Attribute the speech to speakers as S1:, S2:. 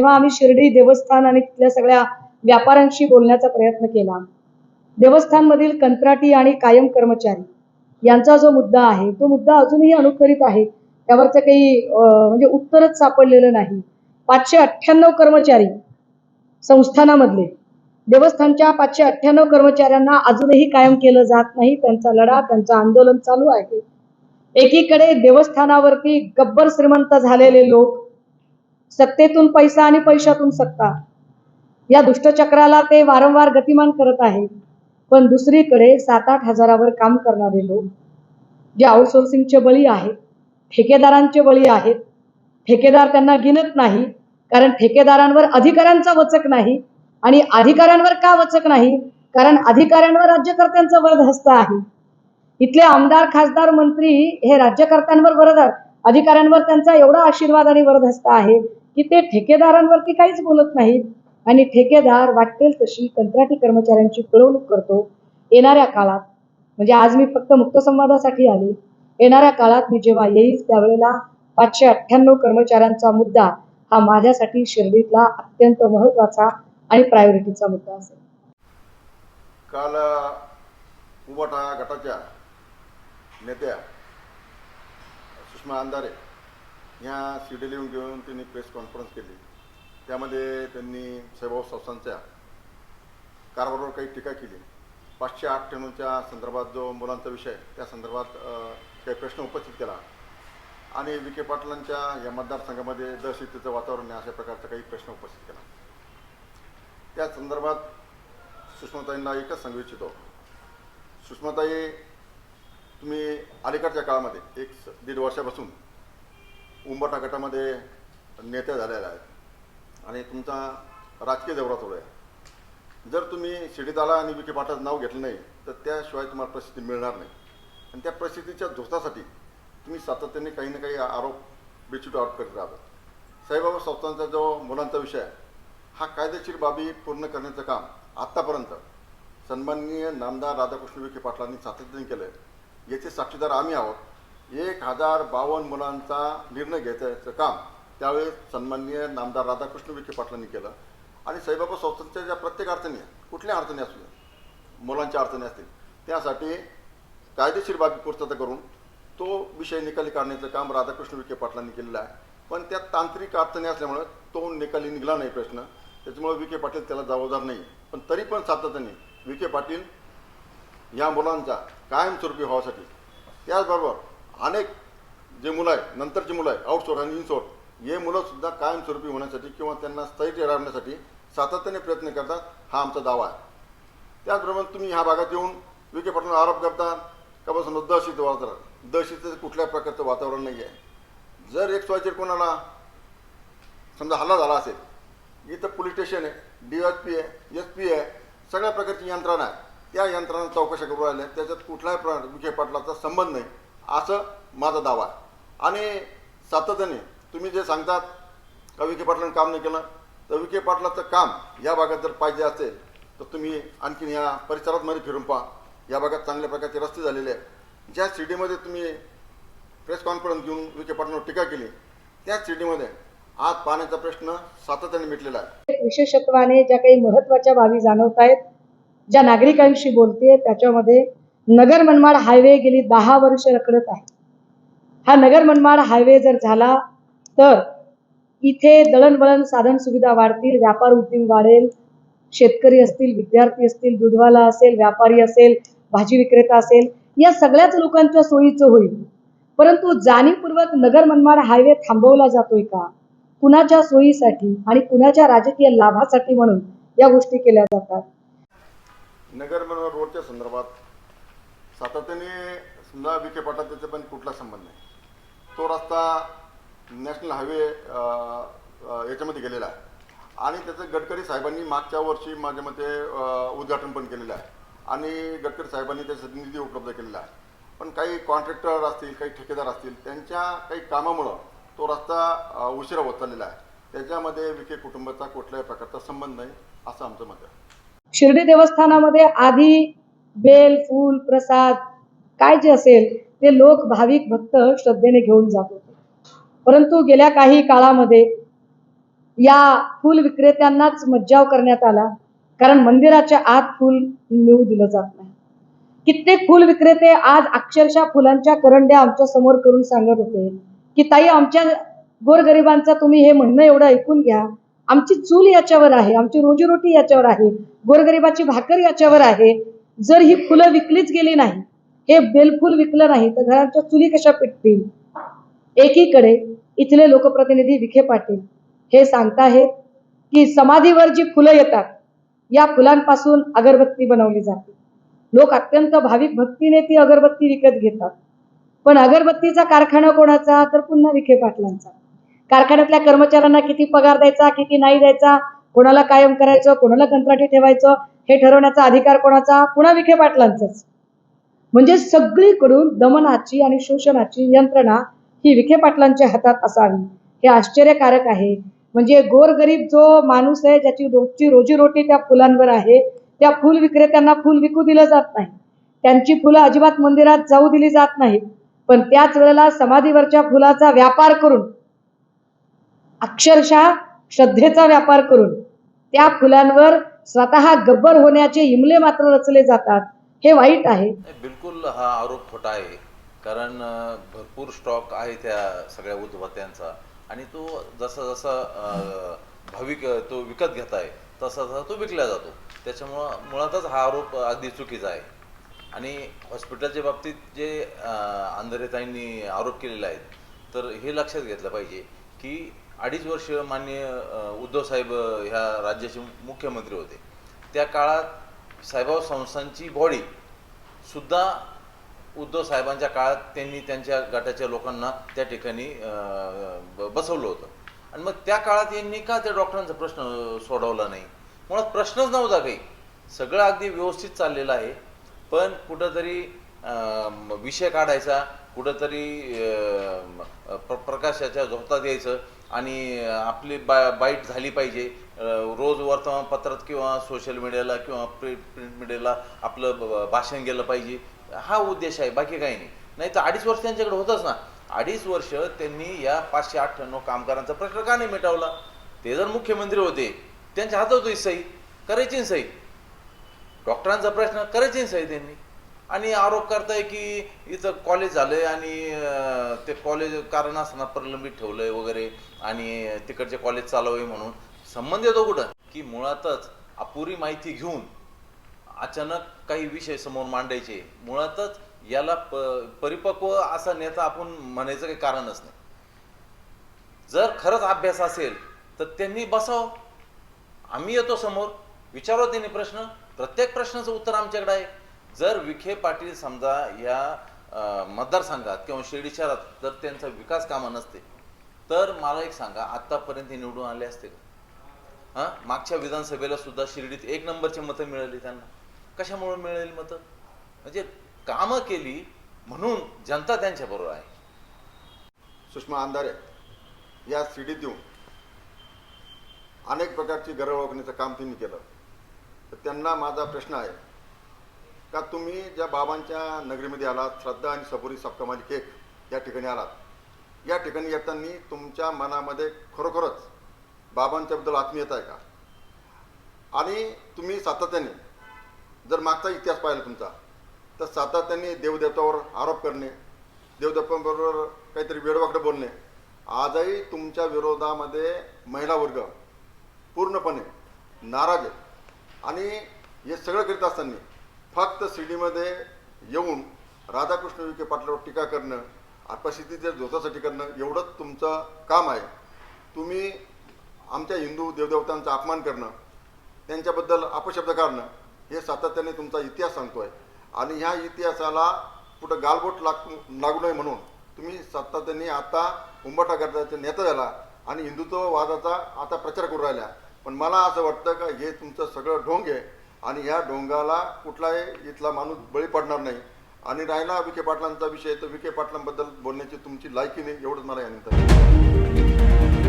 S1: तेव्हा आम्ही शिर्डी देवस्थान आणि तिथल्या सगळ्या व्यापाऱ्यांशी बोलण्याचा प्रयत्न केला. देवस्थानमधील कंत्राटी आणि कायम कर्मचारी यांचा जो मुद्दा आहे तो मुद्दा अजूनही अनुकरित आहे. त्यावरचं काही म्हणजे उत्तरच सापडलेलं नाही. पाचशे अठ्ठ्याण्णव कर्मचारी संस्थानामधले. देवस्थानच्या पाचशे अठ्ठ्याण्णव कर्मचाऱ्यांना अजूनही कायम केलं जात नाही. त्यांचा लढा त्यांचं आंदोलन चालू आहे. एकीकडे देवस्थानावरती गब्बर श्रीमंत झालेले लोक सत्तेतून पैसा आणि पैशातून सत्ता. या दुष्टचक्राला ते वारंवार गतिमान करत आहे. पण दुसरीकडे सात आठ हजारावर काम करणारे लोक जे आउटसोर्सिंगचे बळी आहेत ठेकेदारांचे बळी आहेत ठेकेदार त्यांना गिनत नाही कारण ठेकेदारांवर अधिकाऱ्यांचा वचक नाही आणि अधिकाऱ्यांवर का वचक नाही? कारण अधिकाऱ्यांवर राज्यकर्त्यांचा वरद हस्त आहे. इथले आमदार खासदार मंत्री हे राज्यकर्त्यांवर वरद अधिकाऱ्यांवर त्यांचा एवढा आशीर्वाद आणि वरद हस्त आहे. की ते ठेकेदारांवरती काहीच बोलत नाहीत. आणि ठेकेदार वाटेल तशी कंत्राटी कर्मचाऱ्यांची पिळवणूक करतो. येणाऱ्या काळात म्हणजे आज मी फक्त मुक्त संवादासाठी येणाऱ्या काळात मी जेव्हा येईल त्यावेळेला पाचशे अठ्ठ्याण्णव कर्मचाऱ्यांचा मुद्दा हा माझ्यासाठी शिर्डीतला अत्यंत महत्त्वाचा आणि प्रायोरिटीचा मुद्दा असेल.
S2: काल उबाटा गटाच्या नेत्या सुषमा अंधारे ह्या सी डी लिहून घेऊन त्यांनी प्रेस कॉन्फरन्स केली. त्यामध्ये त्यांनी सैभाऊ संस्थांच्या कारभारावर काही टीका केली. पाचशे अठ्ठ्याण्णवच्या संदर्भात जो मुलांचा विषय त्या संदर्भात काही प्रश्न उपस्थित केला. आणि विखे पाटलांच्या या मतदारसंघामध्ये दहशतीचं वातावरण आहे अशा प्रकारचा काही प्रश्न उपस्थित केला. त्या संदर्भात सुषमाताईंना एकच सांगू इच्छितो. सुषमाताई तुम्ही अलीकडच्या काळामध्ये एक दीड वर्षापासून उंबरठा गटामध्ये नेत्या झालेल्या आहेत. आणि तुमचा राजकीय दौरा चालू आहे. जर तुम्ही शिडीदाला आणि विखे पाटाचं नाव घेतलं नाही तर त्याशिवाय तुम्हाला प्रसिद्धी मिळणार नाही. आणि त्या प्रसिद्धीच्या धोतासाठी तुम्ही सातत्याने काही ना काही आरोप बेचूट आरोप करत राहतात साईबाबा संस्थांचा जो मुलांचा विषय आहे हा कायदेशीर बाबी पूर्ण करण्याचं काम आत्तापर्यंत सन्माननीय नामदार राधाकृष्ण विखे पाटलांनी सातत्याने केलं आहे याचे साक्षीदार आम्ही आहोत. एक हजार बावन्न मुलांचा निर्णय घ्यायचं काम. त्यावेळेस सन्माननीय नामदार राधाकृष्ण विखे पाटलांनी केलं. आणि साईबाबा संस्थांच्या ज्या प्रत्येक अडचणी आहेत कुठल्या अडचणी असू द्या मुलांच्या अडचणी असतील त्यासाठी कायदेशीर बाबी पूर्तता करून तो विषय निकाली काढण्याचं काम राधाकृष्ण विखे पाटलांनी केलेलं आहे. पण त्यात तांत्रिक अडचणी असल्यामुळे तो निकाली निघाला नाही प्रश्न. त्याच्यामुळे विखे पाटील त्याला जबाबदार नाही. पण तरी पण सातत्याने विखे पाटील या मुलांचा कायमस्वरूपी व्हावासाठी त्याचबरोबर अनेक जे मुलं आहे नंतरची मुलं आहे आउटसोर्स आणि इनसोर्स हे मुलंसुद्धा कायमस्वरूपी होण्यासाठी किंवा त्यांना स्थैर्य राहण्यासाठी सातत्याने प्रयत्न करतात हा आमचा दावा आहे. त्याचप्रमाणे तुम्ही ह्या भागात येऊन विखे पाटलांना आरोप करता का बा समजा दहशत वातावरण दहशतीचं कुठल्या प्रकारचं वातावरण नाही आहे जर एक स्वायचे कोणाला समजा हल्ला झाला असेल इथं पोलीस स्टेशन आहे डी एस पी आहे एस पी आहे सगळ्या प्रकारची यंत्रणा आहे. त्या यंत्रणा चौकशा करू राहिल्या त्याच्यात कुठल्याही प्र विखे पाटलाचा संबंध नाही. असं माझा दावा आहे. आणि सातत्याने तुम्ही जे सांगतात का विखे पाटलांनी काम नाही केलं तर विखे पाटलाचं काम या भागात जर पाहिजे असेल तर तुम्ही आणखीन या परिसरात मध्ये फिरून पहा. या भागात चांगल्या प्रकारचे रस्ते झालेले आहेत. ज्या सिटीमध्ये तुम्ही प्रेस कॉन्फरन्स घेऊन विखे पाटलांवर टीका केली त्याच सिटीमध्ये आज पाण्याचा प्रश्न सातत्याने मिटलेला आहे.
S1: विशेषत्वाने ज्या काही महत्त्वाच्या बाबी जाणवत आहेत ज्या नागरिकांशी बोलते त्याच्यामध्ये नगर मनमाड हायवे गेली दहा वर्ष रखडत आहे. हा नगर मनमाड हायवे जर झाला तर इथे दळणवळण साधन सुविधा वाढतील व्यापार उद्योग वाढेल शेतकरी असतील विद्यार्थी असतील दूधवाला असेल व्यापारी असेल भाजी विक्रेता असेल या सगळ्याच लोकांच्या सोयीचं होईल. परंतु जाणीवपूर्वक नगर मनमाड हायवे थांबवला जातोय का? कुणाच्या सोयीसाठी आणि कुणाच्या राजकीय लाभासाठी म्हणून या गोष्टी केल्या जातात?
S2: नगर मनमाड रोडच्या संदर्भात सातत्याने समजा विखे पाटा त्याचा पण कुठला संबंध नाही. तो रस्ता नॅशनल हायवे याच्यामध्ये गेलेला आहे. आणि त्याचं गडकरी साहेबांनी मागच्या वर्षी माझ्या मते उद्घाटन पण केलेलं आहे. आणि गडकरी साहेबांनी त्यासाठी निधी उपलब्ध केलेला आहे. पण काही कॉन्ट्रॅक्टर असतील काही ठेकेदार असतील त्यांच्या काही कामामुळं तो रस्ता उशिरा होत चाललेला आहे. त्याच्यामध्ये विखे कुटुंबाचा कुठल्याही प्रकारचा संबंध नाही असं आमचं मत आहे.
S1: शिर्डी देवस्थानामध्ये आधी बेल फूल प्रसाद काय जे असेल ते लोक भाविक भक्त श्रद्धेने घेऊन जात होते. परंतु गेल्या काही काळामध्ये या फुल विक्रेत्यांनाच मज्जाव करण्यात आला कारण मंदिराच्या आत फुल नेऊ दिलं जात नाही. कित्येक फुल विक्रेते आज अक्षरशः फुलांच्या करंड्या आमच्यासमोर करून सांगत होते की ताई आमच्या गोरगरिबांचं तुम्ही हे म्हणणं एवढं ऐकून घ्या. आमची चूल याच्यावर आहे आमची रोजीरोटी याच्यावर आहे गोरगरिबाची भाकर याच्यावर आहे जर ही फुलं विकलीच गेली नाही हे बेलफुल विकलं नाही तर घराच्या चुली कशा पिटतील? एकीकडे इथले लोकप्रतिनिधी विखे पाटील हे सांगताहेत की समाधीवर जी फुलं येतात या फुलांपासून अगरबत्ती बनवली जाते. लोक अत्यंत भाविक भक्तीने ती अगरबत्ती विकत घेतात. पण अगरबत्तीचा कारखाना कोणाचा? तर पुन्हा विखे पाटलांचा. कारखान्यातल्या कर्मचाऱ्यांना किती पगार द्यायचा किती नाही द्यायचा कोणाला कायम करायचं कोणाला कंत्राटी ठेवायचं हे ठरवण्याचा अधिकार कोणाचा? पुन्हा विखे पाटलांचाच. म्हणजे सगळीकडून दमनाची आणि शोषणाची यंत्रणा ही विखे पाटलांच्या हातात असावी. हे आश्चर्यकारक आहे. म्हणजे गोरगरीब जो माणूस आहे ज्याची रोजची रोजीरोटी त्या फुलांवर आहे त्या फुल विक्रेत्यांना फुल विकू दिलं जात नाही. त्यांची फुलं अजिबात मंदिरात जाऊ दिली जात नाहीत. पण त्याच वेळेला समाधीवरच्या फुलाचा व्यापार करून अक्षरशः श्रद्धेचा व्यापार करून त्या फुलांवर स्वतः गब्बर होण्याचे हिमले मात्र रचले जातात. हे वाईट आहे.
S3: बिलकुल हा आरोप खोटा आहे. कारण भरपूर स्टॉक आहे त्या सगळ्या उद्भत्यांचा आणि तो जसा जसा भाविक तो विकत घेत आहे तसा तसा तो विकला जातो. त्याच्यामुळं मुळातच हा आरोप अगदी चुकीचा आहे. आणि हॉस्पिटलच्या बाबतीत जे अंधरेताईंनी आरोप केलेले आहेत तर हे लक्षात घेतलं पाहिजे की अडीच वर्ष मान्य उद्धव साहेब ह्या राज्याचे मुख्यमंत्री होते. त्या काळात साहेबराव संस्थांची बॉडी सुद्धा उद्धव साहेबांच्या काळात त्यांनी त्यांच्या गटाच्या लोकांना त्या ठिकाणी ब- बसवलं होतं. आणि मग त्या काळात यांनी का त्या डॉक्टरांचा प्रश्न सोडवला नाही? मुळात प्रश्नच नव्हता काही. सगळं अगदी व्यवस्थित चाललेलं आहे. पण कुठंतरी विषय काढायचा कुठंतरी प्र प्रकाशाच्या झोतात यायचं आणि आपली बा बाईट झाली पाहिजे. रोज वर्तमानपत्रात किंवा सोशल मीडियाला किंवा प्रिंट प्रिंट मीडियाला आपलं ब- भाषण गेलं पाहिजे. हा उद्देश आहे बाकी काही नाही. नाही तर अडीच वर्ष त्यांच्याकडे होतंच ना. अडीच वर्ष त्यांनी या पाचशे अठ्ठ्याण्णव कामगारांचा प्रश्न का नाही मिटवला? ते जर मुख्यमंत्री होते त्यांच्या हातात होती सही. करायची सही. डॉक्टरांचा प्रश्न करायची सही त्यांनी. आणि आरोप करताय की इथं कॉलेज झालंय आणि ते कॉलेज कारण असताना प्रलंबित ठेवलंय वगैरे आणि तिकडचे कॉलेज चालवय म्हणून. संबंध येतो कुठं? की मुळातच अपुरी माहिती घेऊन अचानक काही विषय समोर मांडायचे. मुळातच याला प परिपक्व असा नेता आपण म्हणायचं काही कारणच नाही. जर खरंच अभ्यास असेल तर त्यांनी बसाव. आम्ही येतो समोर. विचारो त्यांनी प्रश्न. प्रत्येक प्रश्नाचं उत्तर आमच्याकडे आहे. जर विखे पाटील समजा या मतदारसंघात किंवा शिर्डी शहरात जर त्यांचा विकास कामं नसते तर मला एक सांगा आत्तापर्यंत निवडून आले असते का? हां? मागच्या विधानसभेला सुद्धा शिर्डीत एक नंबरची मतं मिळाली त्यांना. कशामुळे मिळाली मतं? म्हणजे कामं केली म्हणून जनता त्यांच्या बरोबर आहे.
S2: सुषमा अंधारे या शिर्डीत येऊन अनेक प्रकारची गरज ओळखण्याचं काम त्यांनी केलं. तर त्यांना माझा प्रश्न आहे का तुम्ही ज्या बाबांच्या नगरीमध्ये आलात श्रद्धा आणि सबुरी सप्तमाली केक या ठिकाणी आलात. या ठिकाणी येताना तुमच्या मनामध्ये खरोखरच बाबांच्याबद्दल आत्मीयता आहे का? आणि तुम्ही सातत्याने जर मागचा इतिहास पाहिला तुमचा तर सातत्याने देवदेवतावर आरोप करणे देवदेवतांबरोबर काहीतरी वेडवाकडे बोलणे आजही तुमच्या विरोधामध्ये महिला वर्ग पूर्णपणे नाराज आहे. आणि हे सगळं करीत असताना फक्त शिर्डीमध्ये येऊन राधाकृष्ण विखे पाटलावर टीका करणं परिस्थितीच्या धोतासाठी करणं एवढंच तुमचं काम आहे. तुम्ही आमच्या हिंदू देवदेवतांचा अपमान करणं त्यांच्याबद्दल अपशब्द काढणं हे सातत्याने तुमचा इतिहास सांगतोय. आणि ह्या इतिहासाला कुठं गालबोट लाग लागू नये म्हणून तुम्ही सातत्याने आता उंबरठा गटाचे नेता झाला आणि हिंदुत्ववादाचा आता प्रचार करू राहिला. पण मला असं वाटतं का हे तुमचं सगळं ढोंग आहे. आणि ह्या ढोंगाला कुठलाही इथला माणूस बळी पडणार नाही. आणि राहिला विखे पाटलांचा विषय तर विखे पाटलांबद्दल बोलण्याची तुमची लायकी नाही एवढंच मला यानंतर